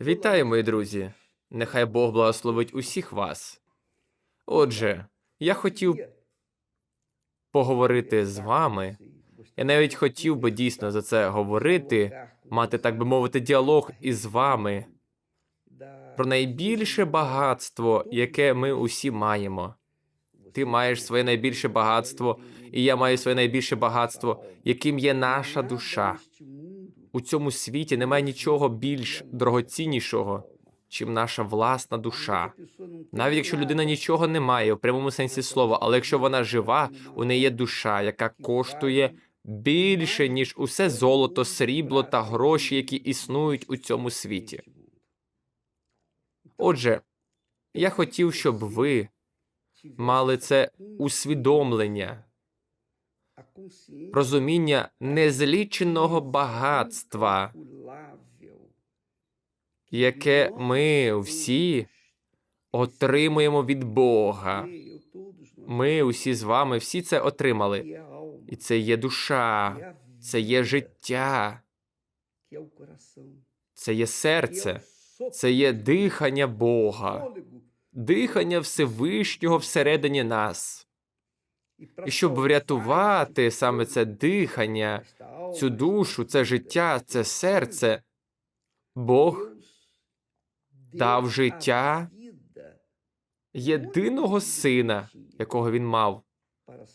Вітаю, мої друзі! Нехай Бог благословить усіх вас. Отже, я хотів поговорити з вами. Я навіть хотів би дійсно за це говорити, мати, так би мовити, діалог із вами про найбільше багатство, яке ми усі маємо. Ти маєш своє найбільше багатство, і я маю своє найбільше багатство, яким є наша душа. У цьому світі немає нічого більш дорогоціннішого, чим наша власна душа. Навіть якщо людина нічого не має в прямому сенсі слова, але якщо вона жива, у неї є душа, яка коштує більше, ніж усе золото, срібло та гроші, які існують у цьому світі. Отже, я хотів, щоб ви мали це усвідомлення, розуміння незліченого багатства, яке ми всі отримуємо від Бога. Ми усі з вами всі це отримали. І це є душа, це є життя, це є серце, це є дихання Бога, дихання Всевишнього всередині нас. І щоб врятувати саме це дихання, цю душу, це життя, це серце, Бог дав життя єдиного сина, якого він мав,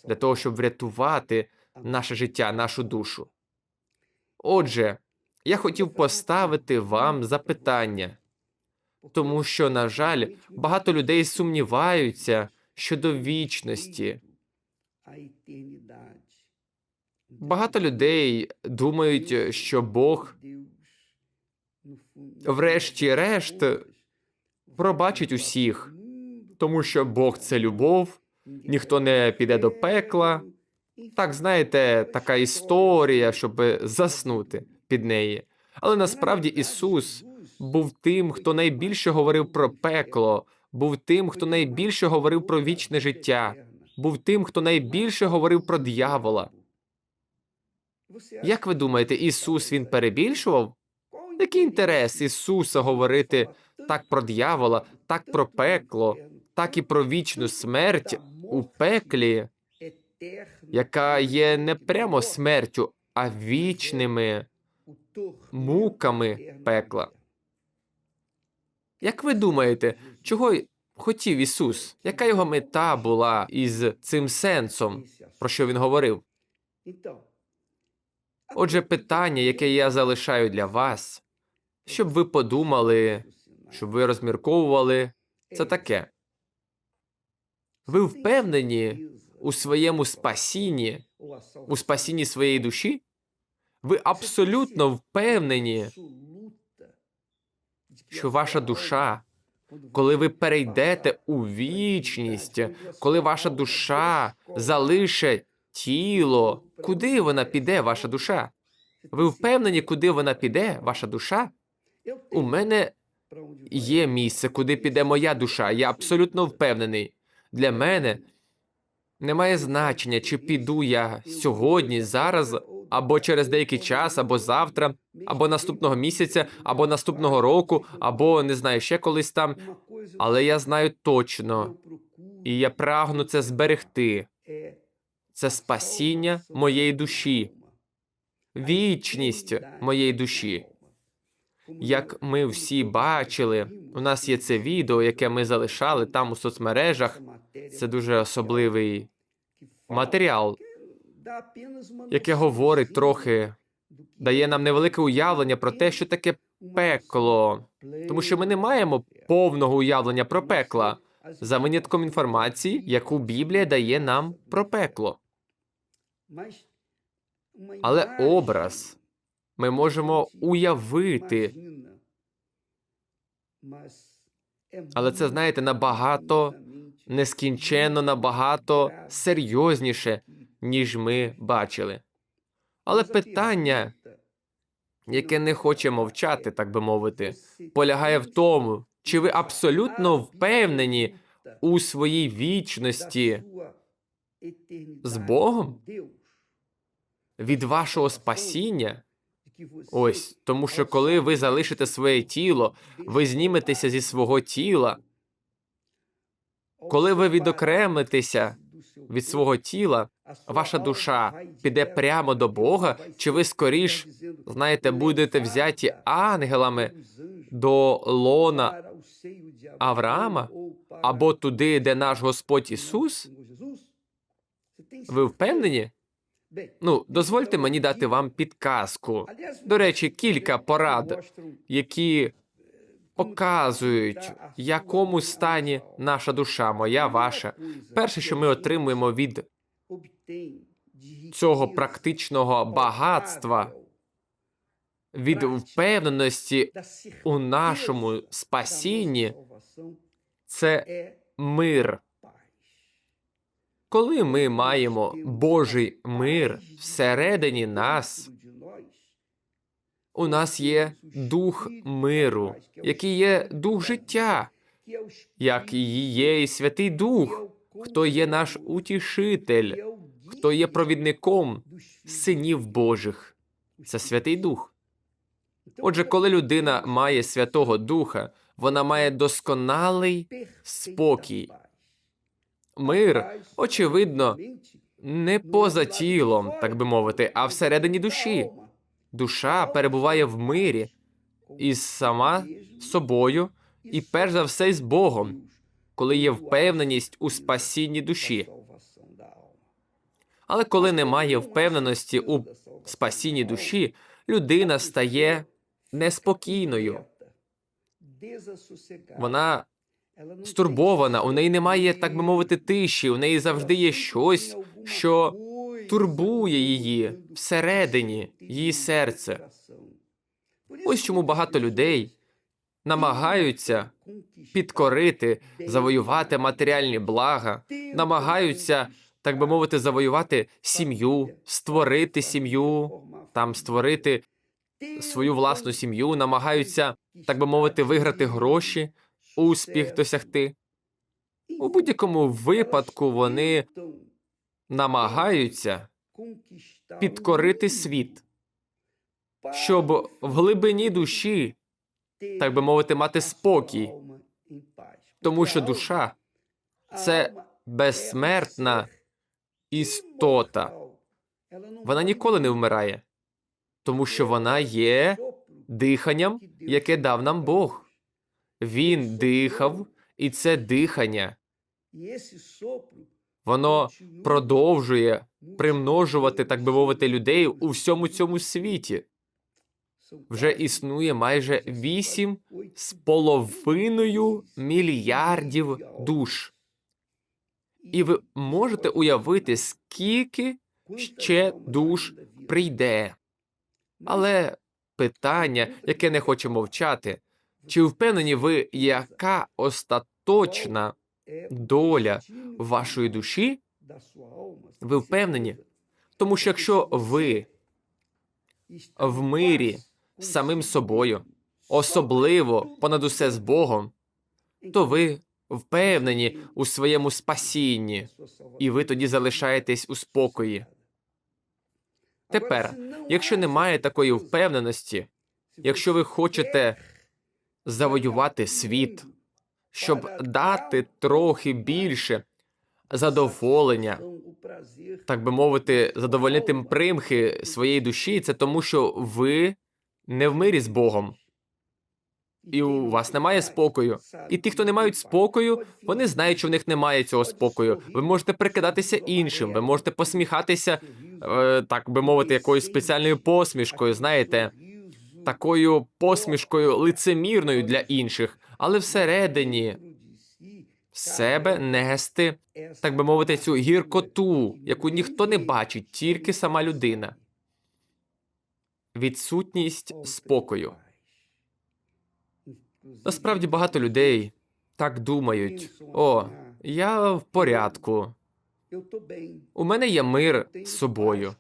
для того, щоб врятувати наше життя, нашу душу. Отже, я хотів поставити вам запитання, тому що, на жаль, багато людей сумніваються щодо вічності. Багато людей думають, що Бог, врешті-решт, пробачить усіх, тому що Бог це любов, ніхто не піде до пекла. Так, знаєте, така історія, щоб заснути під неї. Але насправді Ісус був тим, хто найбільше говорив про пекло, був тим, хто найбільше говорив про вічне життя, був тим, хто найбільше говорив про диявола. Як ви думаєте, Ісус він перебільшував? Який інтерес Ісуса говорити так про диявола, так про пекло, так і про вічну смерть у пеклі, яка є не прямо смертю, а вічними муками пекла? Як ви думаєте, чого хотів Ісус? Яка його мета була із цим сенсом, про що він говорив? Отже, питання, яке я залишаю для вас, щоб ви подумали, щоб ви розмірковували, це таке. Ви впевнені у своєму спасінні, у спасінні своєї душі? Ви абсолютно впевнені, що ваша душа, коли ви перейдете у вічність, коли ваша душа залише тіло, куди вона піде, ваша душа? Ви впевнені, куди вона піде, ваша душа? У мене є місце, куди піде моя душа. Я абсолютно впевнений. Для мене немає значення, чи піду я сьогодні, зараз, або через деякий час, або завтра, або наступного місяця, або наступного року, або не знаю, ще колись там. Але я знаю точно, і я прагну це зберегти. Це спасіння моєї душі, вічність моєї душі. Як ми всі бачили, у нас є це відео, яке ми залишали там у соцмережах. Це дуже особливий матеріал, яке говорить трохи, дає нам невелике уявлення про те, що таке пекло, тому що ми не маємо повного уявлення про пекла за винятком інформації, яку Біблія дає нам про пекло. Але образ ми можемо уявити, але це, знаєте, набагато нескінченно, набагато серйозніше, ніж ми бачили. Але питання, яке не хоче мовчати, так би мовити, полягає в тому, чи ви абсолютно впевнені у своїй вічності з Богом від вашого спасіння, Ось тому, що коли ви залишите своє тіло, ви зніметеся зі свого тіла. Коли ви відокремитеся від свого тіла, ваша душа піде прямо до Бога, чи ви скоріш, знаєте, будете взяті ангелами до лона Авраама або туди, де наш Господь Ісус? Ви впевнені? Ну, дозвольте мені дати вам підказку. До речі, кілька порад, які показують, якому стані наша душа, моя, ваша. Перше, що ми отримуємо від цього практичного багатства, від впевненості у нашому спасінні, це мир. Коли ми маємо Божий мир всередині нас, у нас є дух миру, який є дух життя, як і є і Святий Дух, хто є наш утішитель, хто є провідником синів Божих. Це Святий Дух. Отже, коли людина має Святого Духа, вона має досконалий спокій. Мир, очевидно, не поза тілом, так би мовити, а всередині душі. Душа перебуває в мирі із сама собою і перш за все з Богом, коли є впевненість у спасінні душі. Але коли немає впевненості у спасінні душі, людина стає неспокійною. Вона стурбована, у неї немає, так би мовити, тиші, у неї завжди є щось, що турбує її всередині, її серце. Ось чому багато людей намагаються підкорити, завоювати матеріальні блага, намагаються, так би мовити, завоювати сім'ю, створити сім'ю, там створити свою власну сім'ю, намагаються, так би мовити, виграти гроші, успіх досягти. У будь-якому випадку вони намагаються підкорити світ, щоб в глибині душі, так би мовити, мати спокій, тому що душа це безсмертна істота. Вона ніколи не вмирає, тому що вона є диханням, яке дав нам Бог. Він дихав, і це дихання воно продовжує примножувати, так би мовити, людей у всьому цьому світі. Вже існує майже вісім з половиною мільярдів душ. І ви можете уявити, скільки ще душ прийде. Але питання, яке не хоче мовчати, чи впевнені ви, яка остаточна доля вашої душі? Ви впевнені? Тому що якщо ви в мирі з самим собою, особливо понад усе з Богом, то ви впевнені у своєму спасінні, і ви тоді залишаєтесь у спокої. Тепер, якщо немає такої впевненості, якщо ви хочете завоювати світ, щоб дати трохи більше задоволення, так би мовити, задовольнити примхи своєї душі, це тому, що ви не в мирі з Богом. І у вас немає спокою. І ті, хто не мають спокою, вони знають, що в них немає цього спокою. Ви можете прикидатися іншим, ви можете посміхатися, е, так би мовити, якоюсь спеціальною посмішкою, знаєте, такою посмішкою лицемірною для інших, але всередині себе нести, так би мовити, цю гіркоту, яку ніхто не бачить, тільки сама людина. Відсутність спокою. Насправді багато людей так думають: о, я в порядку. У мене є мир з собою.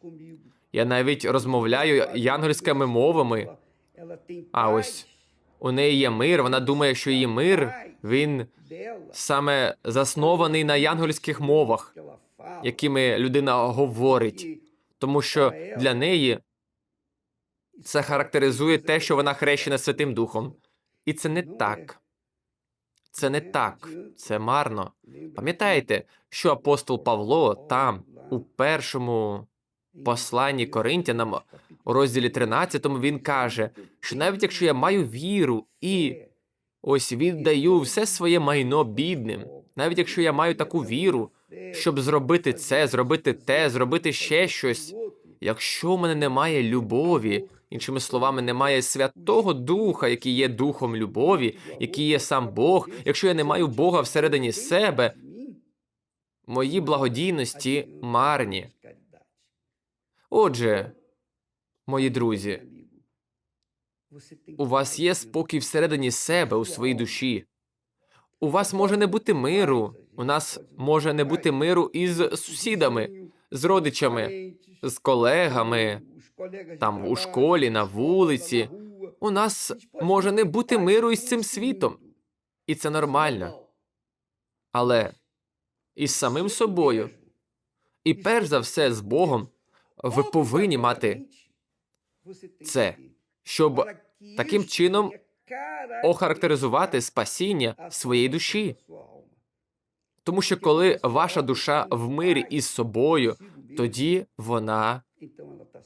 Я навіть розмовляю янгольськими мовами. А ось у неї є мир. Вона думає, що її мир він саме заснований на янгольських мовах, якими людина говорить, тому що для неї Це характеризує те, що вона хрещена Святим Духом. І це не так. Це не так. Це марно. Пам'ятаєте, що апостол Павло там, у першому посланні Коринтянам, у розділі 13, він каже, що навіть якщо я маю віру і ось віддаю все своє майно бідним, навіть якщо я маю таку віру, щоб зробити це, зробити те, зробити ще щось, якщо в мене немає любові, іншими словами, немає Святого Духа, який є духом любові, який є сам Бог, якщо я не маю Бога всередині себе, мої благодійності марні. Отже, мої друзі, у вас є спокій всередині себе, у своїй душі. У вас може не бути миру. У нас може не бути миру із сусідами, з родичами, з колегами, там у школі, на вулиці. У нас може не бути миру із цим світом, і це нормально. Але із самим собою, і перш за все з Богом, ви повинні мати це, щоб таким чином охарактеризувати спасіння своєї душі. Тому що коли ваша душа в мирі із собою, тоді вона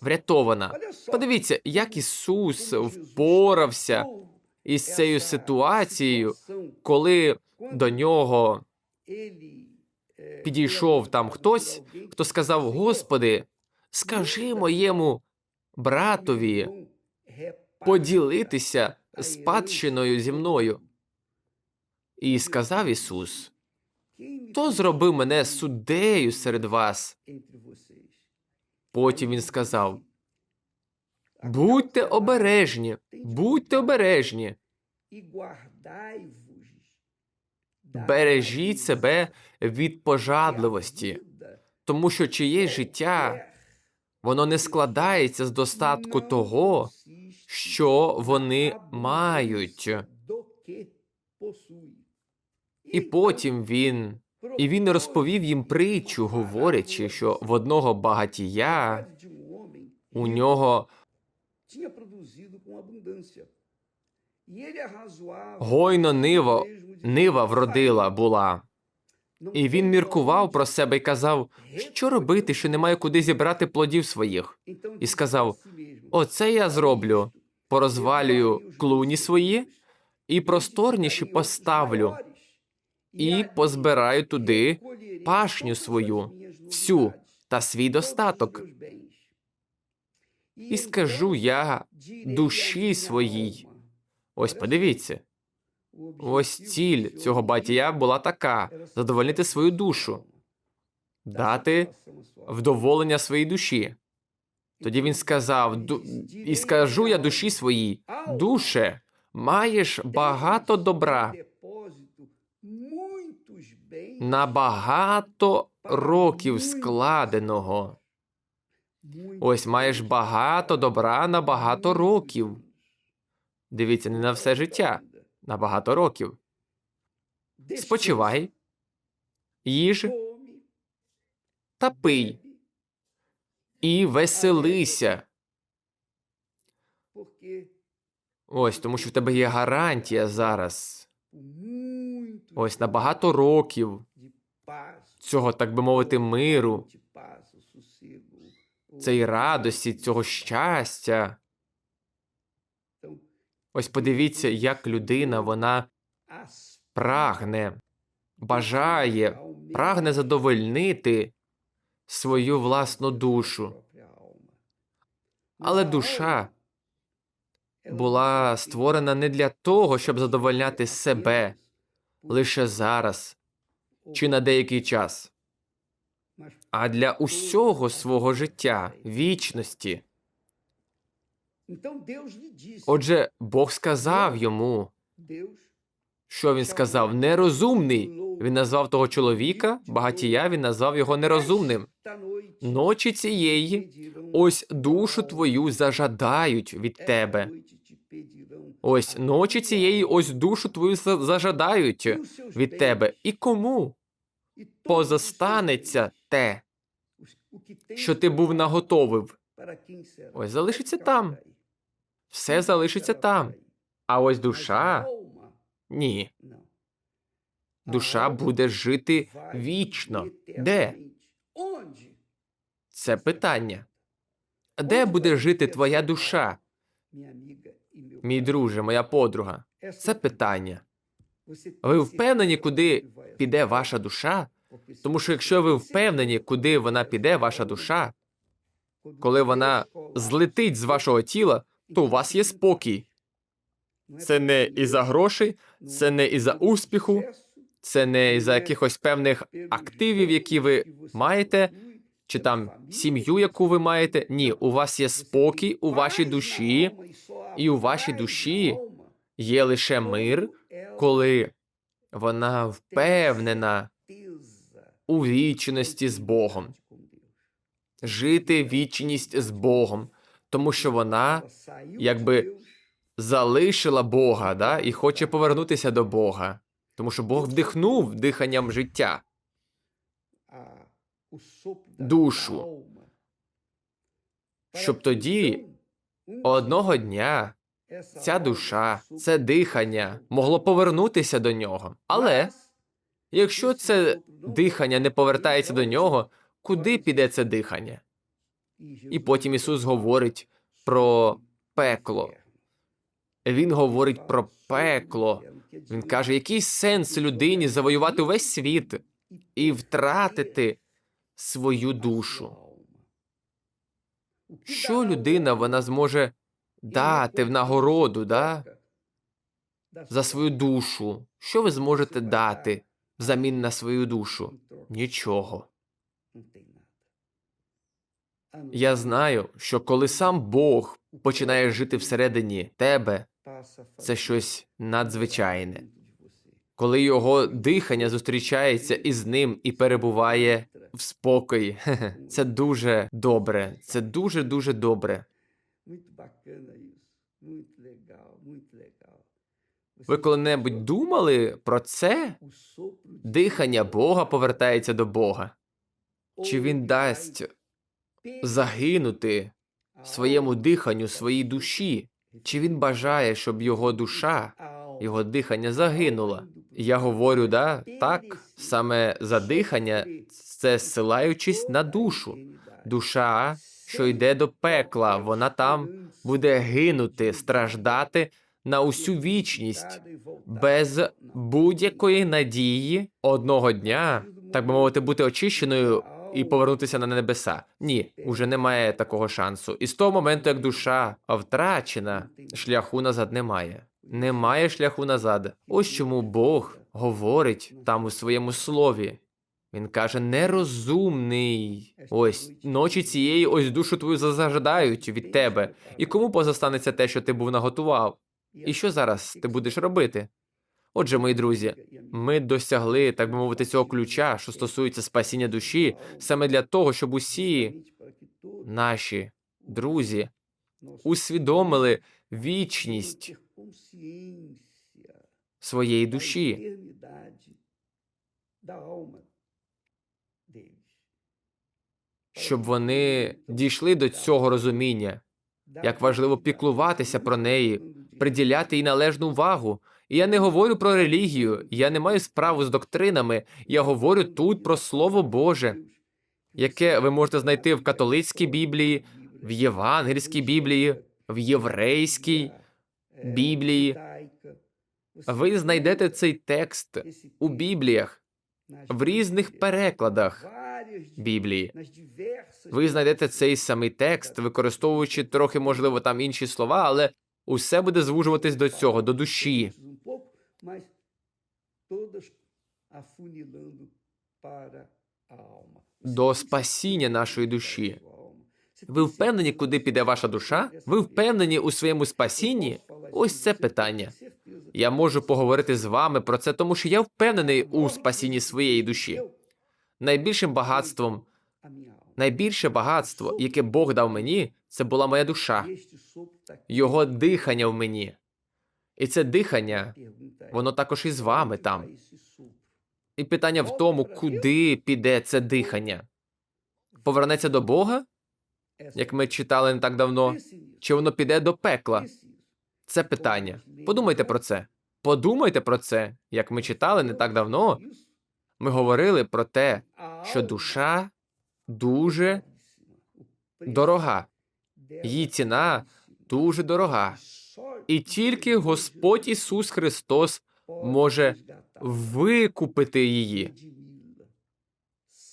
врятована. Подивіться, як Ісус впорався із цією ситуацією, коли до нього підійшов там хтось, хто сказав: Господи, скажи моєму братові поділитися спадщиною зі мною. І сказав Ісус: Хто зробив мене суддею серед вас? Потім він сказав: Будьте обережні, будьте обережні, бережіть себе від пожадливості, тому що чиє життя воно не складається з достатку того, що вони мають. І потім він і він розповів їм притчу, говорячи, що в одного багатія у нього гойно нива, нива вродила була. І він міркував про себе і казав, що робити, що немає куди зібрати плодів своїх. І сказав: Оце я зроблю, порозвалюю клуні свої і просторніші поставлю, і позбираю туди пашню свою, всю та свій достаток. І скажу я душі своїй. Ось подивіться. Ось ціль цього батія була така: задовольнити свою душу, дати вдоволення своїй душі. Тоді він сказав: і скажу я душі своїй, душе, маєш багато добра на багато років складеного. Ось маєш багато добра на багато років. Дивіться, не на все життя, на багато років. Спочивай, їж та пий і веселися. Ось тому, що в тебе є гарантія зараз. Ось на багато років цього, так би мовити, миру, цієї радості, цього щастя. Ось подивіться, як людина вона прагне, бажає, прагне задовольнити свою власну душу. Але душа була створена не для того, щоб задовольняти себе лише зараз чи на деякий час, а для усього свого життя, вічності. Отже, Бог сказав йому, що він сказав, нерозумний. Він назвав того чоловіка, багатія, він назвав його нерозумним. Ночі цієї ось душу твою зажадають від тебе. Ось ночі цієї ось душу твою зажадають від тебе. І кому позостанеться те, що ти був наготовив? Ось залишиться там. все залишиться там. А ось душа ні. Душа буде жити вічно. Де? Це питання. Де буде жити твоя душа, мій друже, моя подруга? Це питання. Ви впевнені, куди піде ваша душа? Тому що якщо ви впевнені, куди вона піде, ваша душа, коли вона злетить з вашого тіла, то у вас є спокій. Це не із-за грошей, це не із-за успіху, це не із-за якихось певних активів, які ви маєте, чи там сім'ю, яку ви маєте. Ні, у вас є спокій у вашій душі, і у вашій душі є лише мир, коли вона впевнена у вічності з Богом, жити вічність з Богом, тому що вона якби залишила Бога, да, і хоче повернутися до Бога, тому що Бог вдихнув диханням життя. душу, щоб тоді Одного дня ця душа, це дихання могло повернутися до нього. Але якщо це дихання не повертається до нього, куди піде це дихання? І потім Ісус говорить про пекло. Він говорить про пекло. Він каже, який сенс людині завоювати увесь світ і втратити свою душу? Що людина вона зможе дати в нагороду, да? за свою душу? Що ви зможете дати взамін на свою душу? Нічого. Я знаю, що коли сам Бог починає жити всередині тебе, це щось надзвичайне. Коли його дихання зустрічається із ним і перебуває в спокої, це дуже добре. Це дуже дуже добре. Ви коли-небудь думали про це? Дихання Бога повертається до Бога. Чи він дасть загинути своєму диханню, своїй душі? Чи він бажає, щоб його душа, його дихання загинуло? Я говорю, да, так, саме за дихання, це зсилаючись на душу. Душа, що йде до пекла, вона там буде гинути, страждати на усю вічність без будь-якої надії одного дня, так би мовити, бути очищеною і повернутися на небеса. Ні, уже немає такого шансу. І з того моменту, як душа втрачена, шляху назад немає. Немає шляху назад. Ось чому Бог говорить там у своєму слові. Він каже: нерозумний. Ось ночі цієї, ось душу твою зажадають від тебе. І кому позастанеться те, що ти був наготував? І що зараз ти будеш робити? Отже, мої друзі, ми досягли, так би мовити, цього ключа, що стосується спасіння душі, саме для того, щоб усі наші друзі усвідомили вічність своєї душі. Щоб вони дійшли до цього розуміння, як важливо піклуватися про неї, приділяти їй належну увагу. І я не говорю про релігію, я не маю справу з доктринами, я говорю тут про Слово Боже, яке ви можете знайти в католицькій Біблії, в євангельській Біблії, в єврейській Біблії. Ви знайдете цей текст у Бібліях, в різних перекладах Біблії. Ви знайдете цей самий текст, використовуючи трохи, можливо, там інші слова, але усе буде звужуватись до цього, до душі. До спасіння нашої душі. Ви впевнені, куди піде ваша душа? Ви впевнені у своєму спасінні? Ось це питання. Я можу поговорити з вами про це, тому що я впевнений у спасінні своєї душі. Найбільшим багатством, найбільше багатство, яке Бог дав мені, це була моя душа, його дихання в мені. І це дихання, воно також і з вами там. І питання в тому, куди піде це дихання. Повернеться до Бога, як ми читали не так давно, чи воно піде до пекла? Це питання. Подумайте про це. Подумайте про це. Як ми читали не так давно, ми говорили про те, що душа дуже дорога. Її ціна дуже дорога. І тільки Господь Ісус Христос може викупити її,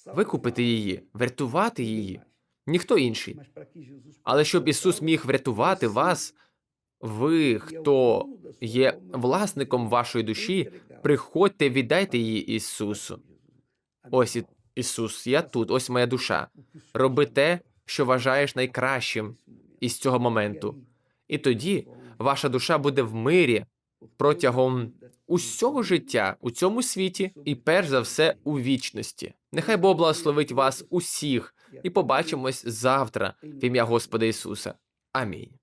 викупити її, врятувати її. Ніхто інший. Але щоб Ісус міг врятувати вас, ви, хто є власником вашої душі, приходьте, віддайте її Ісусу. Ось Ісус, я тут, ось моя душа. Роби те, що вважаєш найкращим із цього моменту. І тоді ваша душа буде в мирі протягом усього життя у цьому світі і перш за все у вічності. Нехай Бог благословить вас усіх, і побачимось завтра в ім'я Господа Ісуса. Амінь.